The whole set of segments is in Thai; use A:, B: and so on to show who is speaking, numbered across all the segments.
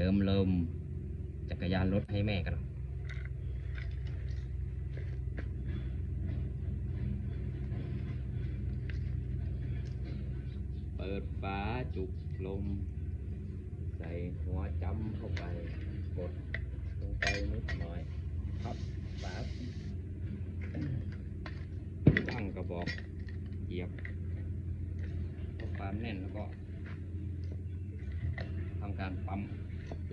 A: ติมลมจักรยานรถให้แม่กันเปิดฝาจุกลม ใส่หัวจำเข้าไป กดลงไปนิดหน่อยครับฝาตั้งกระบอกเหยียบความแน่นแล้วก็ทำการปั๊ม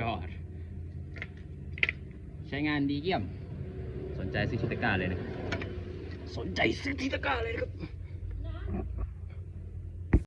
A: ยอด ใช้งานดีเยี่ยม สนใจซื้อชิตาก้าเลยนะครับ สนใจซื้อชิตาก้าเลยนะครับ